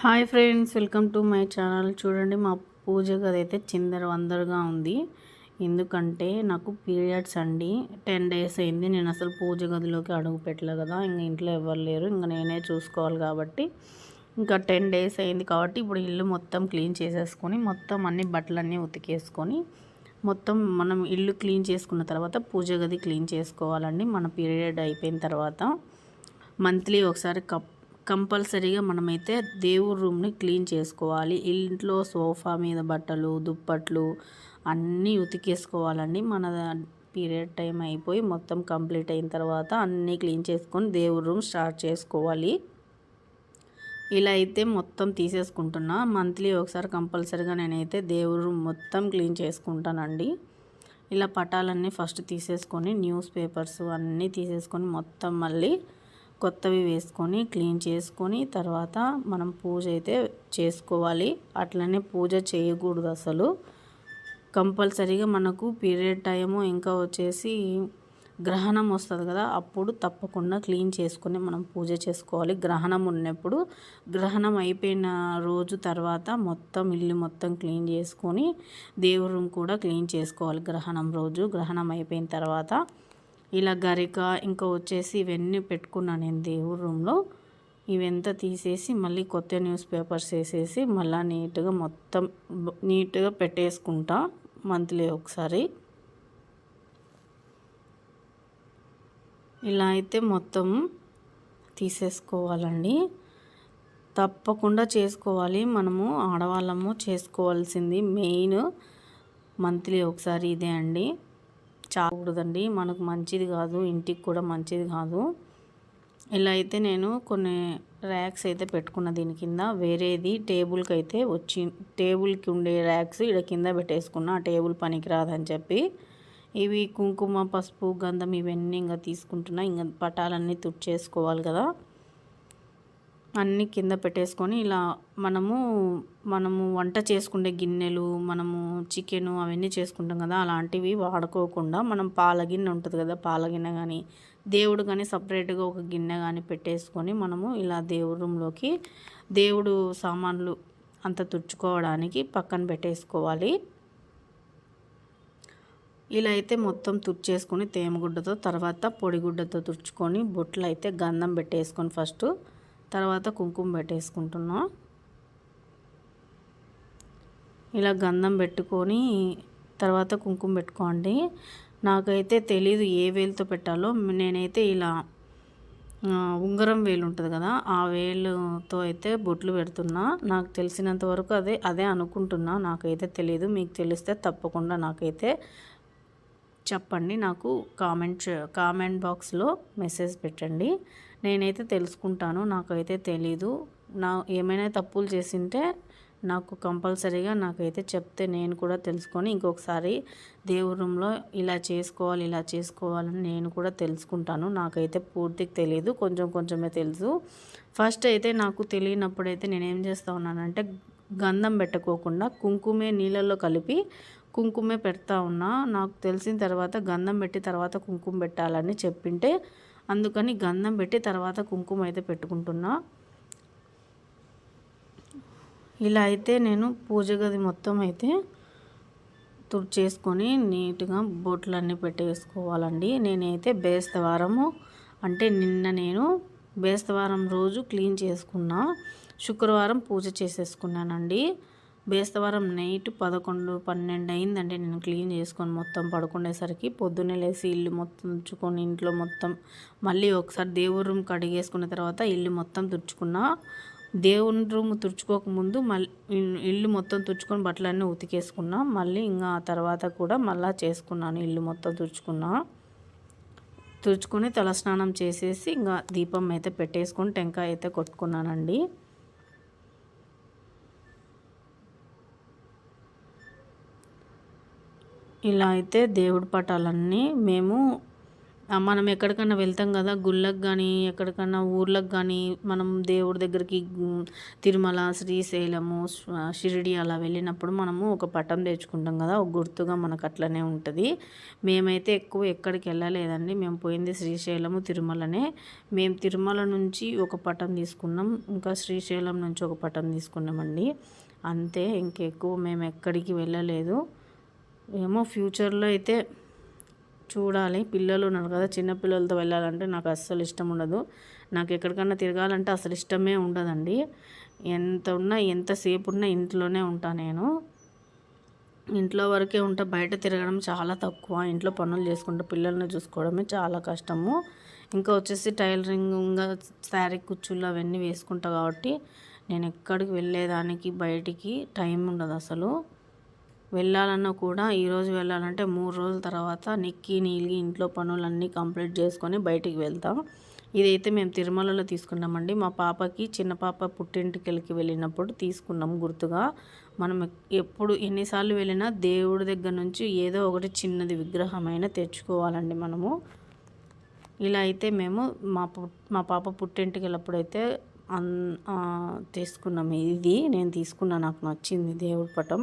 Hi friends welcome to my channel. చూడండి మా పూజ గది అయితే చిందర వందరగా ఉంది. ఎందుకంటే నాకు పీరియడ్స్ అండి. టెన్ డేస్ అయింది. నేను అసలు పూజ గదిలోకి అడుగు పెట్టలే కదా. ఇంక ఇంట్లో ఎవరు లేరు. ఇంకా నేనే చూసుకోవాలి కాబట్టి. ఇంకా టెన్ డేస్ అయింది కాబట్టి ఇప్పుడు ఇల్లు మొత్తం క్లీన్ చేసేసుకొని మొత్తం అన్ని బట్టలన్నీ ఉతికేసుకొని మొత్తం మనం ఇల్లు క్లీన్ చేసుకున్న తర్వాత పూజ గది క్లీన్ చేసుకోవాలండి. మన పీరియడ్ అయిపోయిన తర్వాత. మంత్లీ ఒకసారి కప్ కంపల్సరీగా మనమైతే దేవుడి రూమ్ని క్లీన్ చేసుకోవాలి. ఇంట్లో సోఫా మీద బట్టలు దుప్పట్లు అన్నీ ఉతికేసుకోవాలండి. మన పీరియడ్ టైం అయిపోయి మొత్తం కంప్లీట్ అయిన తర్వాత అన్నీ క్లీన్ చేసుకొని దేవుడి రూమ్ స్టార్ట్ చేసుకోవాలి. ఇలా అయితే మొత్తం తీసేసుకుంటున్నా. మంత్లీ ఒకసారి కంపల్సరీగా నేనైతే దేవుడి రూమ్ మొత్తం క్లీన్ చేసుకుంటానండి. ఇలా పటాలన్నీ ఫస్ట్ తీసేసుకొని న్యూస్ పేపర్స్ అన్నీ తీసేసుకొని మొత్తం మళ్ళీ కొత్తవి వేసుకొని క్లీన్ చేసుకొని తర్వాత మనం పూజ అయితే చేసుకోవాలి. అట్లనే పూజ చేయకూడదు అసలు. కంపల్సరీగా మనకు పీరియడ్ టైము ఇంకా వచ్చేసి గ్రహణం వస్తుంది కదా అప్పుడు తప్పకుండా క్లీన్ చేసుకొని మనం పూజ చేసుకోవాలి. గ్రహణం ఉన్నప్పుడు గ్రహణం అయిపోయిన రోజు తర్వాత మొత్తం ఇల్లు మొత్తం క్లీన్ చేసుకొని దేవుడు కూడా క్లీన్ చేసుకోవాలి గ్రహణం రోజు. గ్రహణం అయిపోయిన తర్వాత ఇలా గరిక ఇంకా వచ్చేసి ఇవన్నీ పెట్టుకున్నాను నేను దేవుడి రూమ్లో. ఇవంతా తీసేసి మళ్ళీ కొత్త న్యూస్ పేపర్స్ వేసేసి మళ్ళీ నీట్గా మొత్తం నీట్గా పెట్టేసుకుంటా మంత్లీ ఒకసారి. ఇలా అయితే మొత్తం తీసేసుకోవాలండి. తప్పకుండా చేసుకోవాలి. మనము ఆడవాళ్ళము చేసుకోవాల్సింది మెయిన్ మంత్లీ ఒకసారి ఇదే అండి. చాకూడదండి మనకు మంచిది కాదు ఇంటికి కూడా మంచిది కాదు. ఇలా అయితే నేను కొన్ని ర్యాక్స్ అయితే పెట్టుకున్న దీని కింద. వేరేది టేబుల్కి అయితే వచ్చి టేబుల్కి ఉండే ర్యాక్స్ ఇక్కడ కింద పెట్టేసుకున్న. ఆ టేబుల్ పనికి రాదని చెప్పి. ఇవి కుంకుమ పసుపు గంధం ఇవన్నీ ఇంకా తీసుకుంటున్నా. ఇంకా పటాలన్నీ తుడిచేసుకోవాలి కదా. అన్నీ కింద పెట్టేసుకొని ఇలా మనము మనము వంట చేసుకునే గిన్నెలు మనము చికెను అవన్నీ చేసుకుంటాం కదా అలాంటివి వాడుకోకుండా మనం పాల గిన్నె ఉంటుంది కదా పాల గిన్నె కానీ దేవుడు కానీ సపరేట్గా ఒక గిన్నె కానీ పెట్టేసుకొని మనము ఇలా దేవుడు రూమ్లోకి దేవుడు సామాన్లు అంత తుడుచుకోవడానికి పక్కన పెట్టేసుకోవాలి. ఇలా అయితే మొత్తం తుడిచేసుకొని తేమగుడ్డతో తర్వాత పొడిగుడ్డతో తుడుచుకొని బొట్లు అయితే గంధం పెట్టేసుకొని ఫస్ట్ తర్వాత కుంకుమ పెట్టేసుకుంటున్నాం. ఇలా గంధం పెట్టుకొని తర్వాత కుంకుమ పెట్టుకోండి. నాకైతే తెలీదు ఏ వేలుతో పెట్టాలో. నేనైతే ఇలా ఉంగరం వేలు ఉంటుంది కదా ఆ వేలుతో అయితే బొట్లు పెడుతున్నా. నాకు తెలిసినంత వరకు అదే అదే అనుకుంటున్నా. నాకైతే తెలియదు మీకు తెలిస్తే తప్పకుండా నాకైతే చెప్పండి. నాకు కామెంట్ కామెంట్ బాక్స్లో మెసేజ్ పెట్టండి. నేనైతే తెలుసుకుంటాను నాకైతే తెలీదు. నా ఏమైనా తప్పులు చేసింటే నాకు కంపల్సరీగా నాకైతే చెప్తే నేను కూడా తెలుసుకొని ఇంకొకసారి దేవుడంలో ఇలా చేసుకోవాలి ఇలా చేసుకోవాలని నేను కూడా తెలుసుకుంటాను. నాకైతే పూర్తిగా తెలియదు కొంచెం కొంచెమే తెలుసు. ఫస్ట్ అయితే నాకు తెలియనప్పుడైతే నేనేం చేస్తా ఉన్నానంటే గంధం పెట్టుకోకుండా కుంకుమే నీళ్ళల్లో కలిపి కుంకుమే పెడతా ఉన్నా నాకు తెలిసిన తర్వాత గంధం పెట్టి తర్వాత కుంకుమ పెట్టాలని చెప్పింటే అందుకని గంధం పెట్టి తర్వాత కుంకుమ అయితే పెట్టుకుంటున్నా. ఇలా అయితే నేను పూజ గది మొత్తం అయితే తుడి చేసుకొని నీట్గా బొట్లన్నీ పెట్టేసుకోవాలండి. నేనైతే బేస్తవారము అంటే నిన్న నేను బేస్తవారం రోజు క్లీన్ చేసుకున్నా. శుక్రవారం పూజ చేసేసుకున్నానండి. బేస్తవారం నైట్ పదకొండు పన్నెండు అయిందండి. నేను క్లీన్ చేసుకొని మొత్తం పడుకునేసరికి పొద్దున్నే లేసి ఇల్లు మొత్తం తుడుచుకొని ఇంట్లో మొత్తం మళ్ళీ ఒకసారి దేవుడి రూమ్ కడిగేసుకున్న తర్వాత ఇల్లు మొత్తం తుడుచుకున్నా. దేవుని రూమ్ తుడుచుకోకముందు మళ్ళీ ఇల్లు మొత్తం తుడుచుకొని బట్టలన్నీ ఉతికేసుకున్నా. మళ్ళీ ఇంకా ఆ తర్వాత కూడా మళ్ళీ చేసుకున్నాను ఇల్లు మొత్తం తుడుచుకున్నా. తుడుచుకొని తలస్నానం చేసేసి ఇంకా దీపం అయితే పెట్టేసుకొని టెంకాయ అయితే కొట్టుకున్నానండి. ఇలా అయితే దేవుడి పటాలన్నీ మేము మనం ఎక్కడికన్నా వెళ్తాం కదా గుళ్ళకు కానీ ఎక్కడికన్నా ఊర్లకు కానీ మనం దేవుడి దగ్గరికి తిరుమల శ్రీశైలము షిరిడి అలా వెళ్ళినప్పుడు మనము ఒక పటం తెచ్చుకుంటాం కదా ఒక గుర్తుగా మనకు అట్లనే ఉంటుంది. మేమైతే ఎక్కువ ఎక్కడికి వెళ్ళలేదండి. మేము పోయింది శ్రీశైలము తిరుమలనే. మేము తిరుమల నుంచి ఒక పటం తీసుకున్నాం ఇంకా శ్రీశైలం నుంచి ఒక పటం తీసుకున్నామండి. అంతే ఇంకెక్కువ మేము ఎక్కడికి వెళ్ళలేదు. ఏమో ఫ్యూచర్లో అయితే చూడాలి. పిల్లలు ఉన్నారు కదా చిన్న పిల్లలతో వెళ్ళాలంటే నాకు అస్సలు ఇష్టం ఉండదు. నాకు ఎక్కడికన్నా తిరగాలంటే అసలు ఇష్టమే ఉండదండి. ఎంత ఉన్నా ఎంతసేపు ఉన్నా ఇంట్లోనే ఉంటా నేను. ఇంట్లో వరకే ఉంటా బయట తిరగడం చాలా తక్కువ. ఇంట్లో పనులు చేసుకుంటూ పిల్లల్ని చూసుకోవడమే చాలా కష్టము. ఇంకా వచ్చేసి టైలరింగ్ ఇంకా శారీ కుచ్చుళ్ళు అవన్నీ వేసుకుంటా కాబట్టి నేను ఎక్కడికి వెళ్ళేదానికి బయటికి టైం ఉండదు అసలు. వెళ్ళాలన్నా కూడా ఈరోజు వెళ్ళాలంటే మూడు రోజుల తర్వాత నెక్కి నీళ్ళి ఇంట్లో పనులన్నీ కంప్లీట్ చేసుకొని బయటికి వెళ్తాం. ఇదైతే మేము తిరుమలలో తీసుకున్నామండి. మా పాపకి చిన్న పాప పుట్టింటికెళ్ళకి వెళ్ళినప్పుడు తీసుకున్నాం గుర్తుగా. మనం ఎప్పుడు ఎన్నిసార్లు వెళ్ళినా దేవుడి దగ్గర నుంచి ఏదో ఒకటి చిన్నది విగ్రహమైన తెచ్చుకోవాలండి మనము. ఇలా అయితే మేము మా మా పాప పుట్టింటికెళ్ళప్పుడైతే అన్ తీసుకున్నాం. ఇది నేను తీసుకున్నా నాకు నచ్చింది దేవుడి పటం.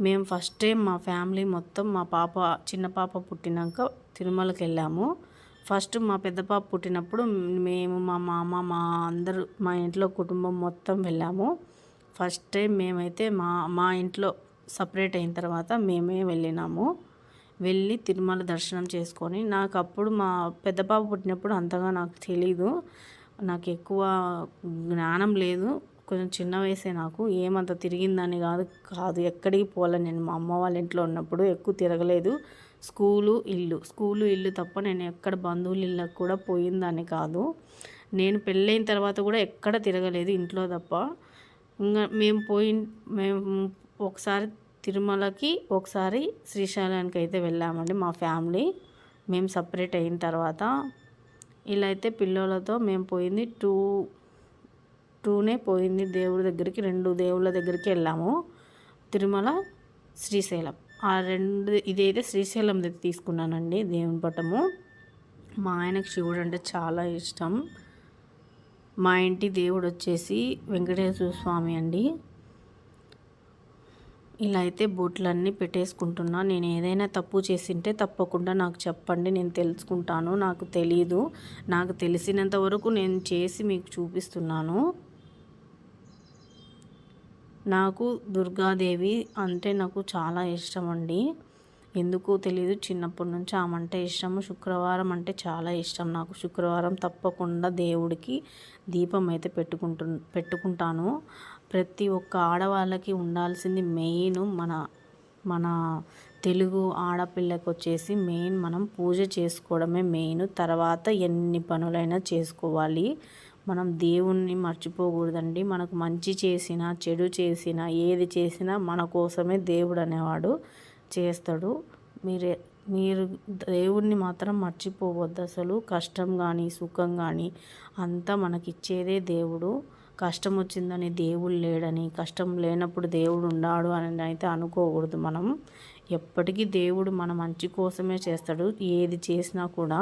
మేము ఫస్ట్ టైం మా ఫ్యామిలీ మొత్తం మా పాప చిన్న పాప పుట్టినాక తిరుమలకి వెళ్ళాము. ఫస్ట్ మా పెద్ద పాప పుట్టినప్పుడు మేము మా మామ మా అందరూ మా ఇంట్లో కుటుంబం మొత్తం వెళ్ళాము. ఫస్ట్ టైం మేమైతే మా మా ఇంట్లో సపరేట్ అయిన తర్వాత మేమే వెళ్ళినాము. వెళ్ళి తిరుమల దర్శనం చేసుకొని నాకు అప్పుడు మా పెద్ద పాప పుట్టినప్పుడు అంతగా నాకు తెలీదు. నాకు ఎక్కువ జ్ఞానం లేదు. కొంచెం చిన్న వయసే నాకు. ఏమంత తిరిగిందని కాదు కాదు. ఎక్కడికి పోలే నేను మా అమ్మ వాళ్ళ ఇంట్లో ఉన్నప్పుడు ఎక్కువ తిరగలేదు. స్కూలు ఇల్లు. స్కూలు ఇల్లు తప్ప నేను ఎక్కడ బంధువుల ఇళ్ళకు కూడా పోయిందని కాదు. నేను పెళ్ళైన తర్వాత కూడా ఎక్కడ తిరగలేదు ఇంట్లో తప్ప. ఇంకా మేము పోయి మేము ఒకసారి తిరుమలకి ఒకసారి శ్రీశైలానికి అయితే వెళ్ళామండి మా ఫ్యామిలీ. మేము సపరేట్ అయిన తర్వాత. ఇలా అయితే పిల్లలతో మేము పోయింది టూ టూనే పోయింది దేవుడి దగ్గరికి రెండు దేవుళ్ళ దగ్గరికి వెళ్ళాము. తిరుమల శ్రీశైలం. ఆ రెండు ఇదైతే శ్రీశైలం దగ్గర తీసుకున్నానండి దేవుని పటము. మా ఆయనకు శివుడు అంటే చాలా ఇష్టం. మా ఇంటి దేవుడు వచ్చేసి వెంకటేశ్వర స్వామి అండి. ఇలా అయితే బూట్లన్నీ పెట్టేసుకుంటున్నా. నేను ఏదైనా తప్పు చేసింటే తప్పకుండా నాకు చెప్పండి నేను తెలుసుకుంటాను. నాకు తెలీదు. నాకు తెలిసినంత వరకు నేను చేసి మీకు చూపిస్తున్నాను. నాకు దుర్గాదేవి అంటే నాకు చాలా ఇష్టం అండి ఎందుకో తెలియదు చిన్నప్పటి నుంచి ఆమె అంటే ఇష్టము. శుక్రవారం అంటే చాలా ఇష్టం నాకు. శుక్రవారం తప్పకుండా దేవుడికి దీపం అయితే పెట్టుకుంటు పెట్టుకుంటాను. ప్రతి ఒక్క ఆడవాళ్ళకి ఉండాల్సింది మెయిన్ మన మన తెలుగు ఆడపిల్లకి వచ్చేసి మెయిన్ మనం పూజ చేసుకోవడమే మెయిన్. తర్వాత ఎన్ని పనులైనా చేసుకోవాలి. మనం దేవుణ్ణి మర్చిపోకూడదండి. మనకు మంచి చేసినా చెడు చేసినా ఏది చేసినా మన కోసమే దేవుడు అనేవాడు చేస్తాడు. మీరే మీరు దేవుణ్ణి మాత్రం మర్చిపోవద్దు. అసలు కష్టం కానీ సుఖం కానీ అంతా మనకిచ్చేదే దేవుడు. కష్టం వచ్చిందని దేవుడు లేడని కష్టం లేనప్పుడు దేవుడు ఉన్నాడు అని అయితే అనుకోకూడదు మనం. ఎప్పటికీ దేవుడు మన మంచి కోసమే చేస్తాడు. ఏది చేసినా కూడా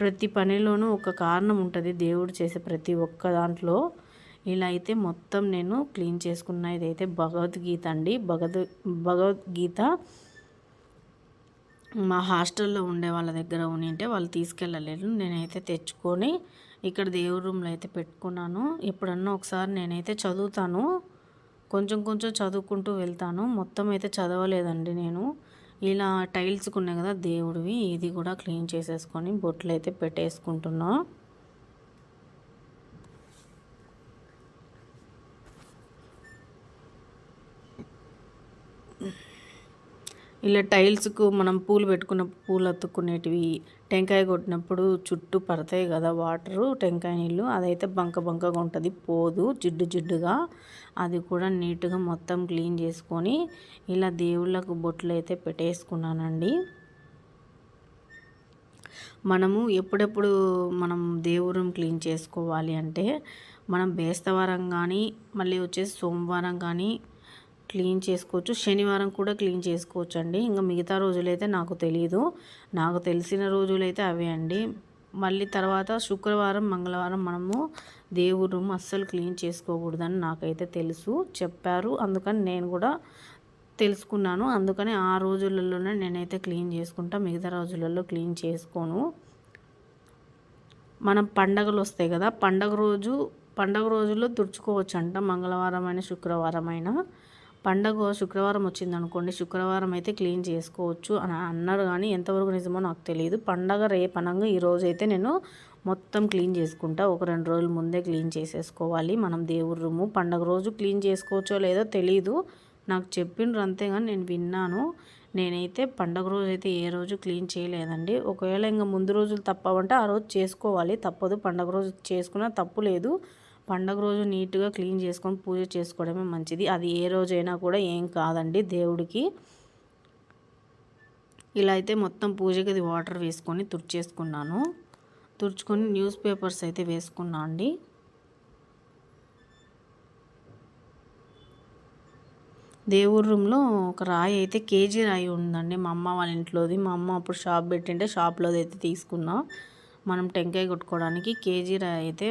ప్రతి పనిలోనూ ఒక కారణం ఉంటుంది. దేవుడు చేసే ప్రతి ఒక్క దాంట్లో ఇలా అయితే మొత్తం నేను క్లీన్ చేసుకున్న ఇదైతే భగవద్గీత అండి. భగవద్ భగవద్గీత మా హాస్టల్లో ఉండే వాళ్ళ దగ్గర ఉంటే వాళ్ళు తీసుకెళ్ళలేదు. నేనైతే తెచ్చుకొని ఇక్కడ దేవుడి రూమ్లో అయితే పెట్టుకున్నాను. ఎప్పుడన్నా ఒకసారి నేనైతే చదువుతాను. కొంచెం కొంచెం చదువుకుంటూ వెళ్తాను. మొత్తం అయితే చదవలేదండి నేను. ఇలా టైల్స్ ఉన్నాయి కదా దేవుడివి ఇది కూడా క్లీన్ చేసేసుకొని బొట్లు అయితే పెట్టేసుకుంటున్నా. ఇలా టైల్స్కు మనం పూలు పెట్టుకున్న పూలు అతుక్కునేటివి టెంకాయ కొట్టినప్పుడు చుట్టూ పడతాయి కదా వాటరు టెంకాయ నీళ్ళు అదైతే బంక బంకగా ఉంటుంది పోదు జిడ్డు జిడ్డుగా. అది కూడా నీట్గా మొత్తం క్లీన్ చేసుకొని ఇలా దేవుళ్ళకు బొట్లు అయితే పెట్టేసుకున్నానండి. మనము ఎప్పుడెప్పుడు మనం దేవురం క్లీన్ చేసుకోవాలి అంటే మనం బేస్తవారం కానీ మళ్ళీ వచ్చేసి సోమవారం కానీ క్లీన్ చేసుకోవచ్చు. శనివారం కూడా క్లీన్ చేసుకోవచ్చు అండి ఇంకా మిగతా రోజులైతే నాకు తెలియదు నాకు తెలిసిన రోజులైతే అవే అండి. మళ్ళీ తర్వాత శుక్రవారం మంగళవారం మనము దేవుడు రూమ్ అస్సలు క్లీన్ చేసుకోకూడదని నాకైతే తెలుసు. చెప్పారు. అందుకని నేను కూడా తెలుసుకున్నాను. అందుకని ఆ రోజులలోనే నేనైతే క్లీన్ చేసుకుంటా. మిగతా రోజులలో క్లీన్ చేసుకోను. మనం పండగలు వస్తాయి కదా పండగ రోజు పండగ రోజుల్లో తుడుచుకోవచ్చు అంట మంగళవారం అయినా శుక్రవారం అయినా పండగ శుక్రవారం వచ్చింది అనుకోండి శుక్రవారం అయితే క్లీన్ చేసుకోవచ్చు అని అన్నారు కానీ ఎంతవరకు నిజమో నాకు తెలియదు పండగ రేపనంగా ఈరోజు అయితే నేను మొత్తం క్లీన్ చేసుకుంటా. ఒక రెండు రోజుల ముందే క్లీన్ చేసేసుకోవాలి. మనం దేవుడి రూము పండగ రోజు క్లీన్ చేసుకోవచ్చో లేదో తెలియదు నాకు చెప్పిండ్రు అంతేగాని నేను విన్నాను. నేనైతే పండగ రోజు అయితే ఏ రోజు క్లీన్ చేయలేదండి. ఒకవేళ ఇంకా ముందు రోజులు తప్పవంటే ఆ రోజు చేసుకోవాలి. తప్పదు. పండగ రోజు చేసుకున్నా తప్పు లేదు. పండగ రోజు నీట్గా క్లీన్ చేసుకొని పూజ చేసుకోవడమే మంచిది. అది ఏ రోజైనా కూడా ఏం కాదండి దేవుడికి. ఇలా అయితే మొత్తం పూజకి అది వాటర్ వేసుకొని తుడిచేసుకున్నాను. తుడుచుకొని న్యూస్ పేపర్స్ అయితే వేసుకున్నా అండి. దేవుడి రూమ్లో ఒక రాయి అయితే కేజీ రాయి ఉందండి. మా అమ్మ వాళ్ళ ఇంట్లోది. మా అమ్మ అప్పుడు షాప్ పెట్టింటే షాప్లోది అయితే తీసుకున్నా. మనం టెంకాయ కొట్టుకోవడానికి కేజీ రాయి అయితే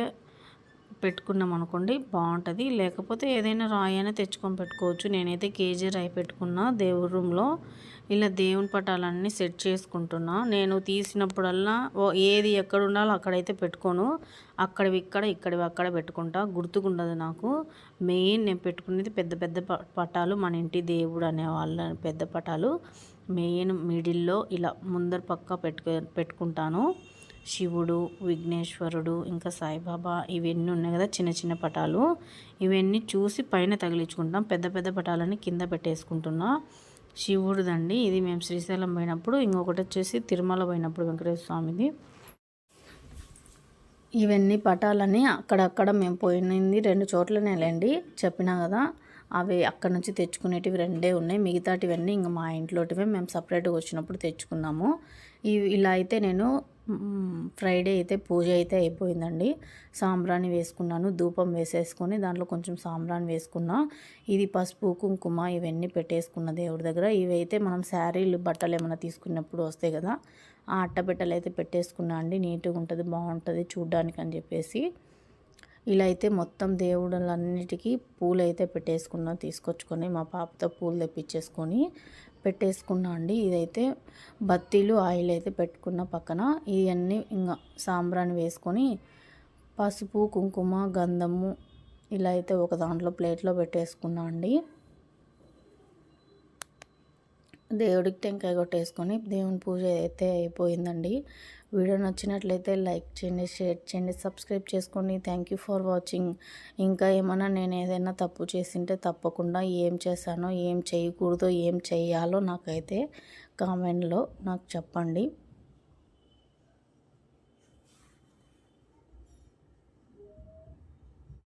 పెట్టుకున్నాం అనుకోండి బాగుంటుంది. లేకపోతే ఏదైనా రాయి అయినా తెచ్చుకొని పెట్టుకోవచ్చు. నేనైతే కేజీ రాయి పెట్టుకున్నా దేవుడి రూమ్లో. ఇలా దేవుని పటాలన్నీ సెట్ చేసుకుంటున్నా. నేను తీసినప్పుడల్లా ఏది ఎక్కడ ఉండాలో అక్కడైతే పెట్టుకోను. అక్కడివి ఇక్కడ ఇక్కడివి అక్కడ పెట్టుకుంటా. గుర్తుకుండదు నాకు. మెయిన్ నేను పెట్టుకునేది పెద్ద పెద్ద పటాలు. మన ఇంటి దేవుడు అనే వాళ్ళ పెద్ద పటాలు. మెయిన్ మిడిల్లో ఇలా ముందర పక్క పెట్టుకు పెట్టుకుంటాను. శివుడు విఘ్నేశ్వరుడు ఇంకా సాయిబాబా ఇవన్నీ ఉన్నాయి కదా చిన్న చిన్న పటాలు. ఇవన్నీ చూసి పైన తగిలించుకుంటాం పెద్ద పెద్ద పటాలని కింద పెట్టేసుకుంటున్నా. శివుడిదండి. ఇది మేము శ్రీశైలం పోయినప్పుడు ఇంకొకటి వచ్చేసి తిరుమల పోయినప్పుడు వెంకటేశ్వర స్వామిది. ఇవన్నీ పటాలని అక్కడక్కడ మేము పోయినది రెండు చోట్లనేలేండి చెప్పినా కదా. అవి అక్కడ నుంచి తెచ్చుకునేటివి రెండే ఉన్నాయి. మిగతాటివన్నీ ఇంకా మా ఇంట్లోటివే మేము సపరేట్గా వచ్చినప్పుడు తెచ్చుకున్నాము. ఇవి ఇలా అయితే నేను ఫ్రైడే అయితే పూజ అయితే అయిపోయిందండి. సాంబ్రాణి వేసుకున్నాను ధూపం వేసేసుకొని దాంట్లో కొంచెం సాంబ్రాణి వేసుకున్నా. ఇది పసుపు కుంకుమ ఇవన్నీ పెట్టేసుకున్న దేవుడి దగ్గర. ఇవైతే మనం శారీలు బట్టలు ఏమైనా తీసుకున్నప్పుడు వస్తాయి కదా ఆ అట్టబెట్టలు అయితే పెట్టేసుకున్నా అండి. నీట్గా ఉంటుంది బాగుంటుంది చూడ్డానికి అని చెప్పేసి. ఇలా అయితే మొత్తం దేవుళ్ళన్నిటికీ పూలు అయితే పెట్టేసుకున్నా తీసుకొచ్చుకొని మా పాపతో పూలు తెప్పించేసుకొని పెట్టేసుకున్నా అండి. ఇదైతే బత్తీలు ఆయిల్ అయితే పెట్టుకున్న పక్కన. ఇవన్నీ ఇంకా సాంబ్రాన్ని వేసుకొని పసుపు కుంకుమ గంధము ఇలా అయితే ఒక దాంట్లో ప్లేట్లో పెట్టేసుకున్నా అండి. దేవుడికి టెంకాయ కొట్టేసుకొని దేవుని పూజ అయితే అయిపోయిందండి. వీడియో నచ్చినట్లయితే లైక్ చేయండి షేర్ చేయండి సబ్స్క్రైబ్ చేసుకోండి. థ్యాంక్ యూ ఫర్ వాచింగ్ ఇంకా ఏమైనా నేను ఏదైనా తప్పు చేసింటే తప్పకుండా ఏం చేశానో ఏం చేయకూడదో ఏం చేయాలో నాకైతే కామెంట్లో నాకు చెప్పండి.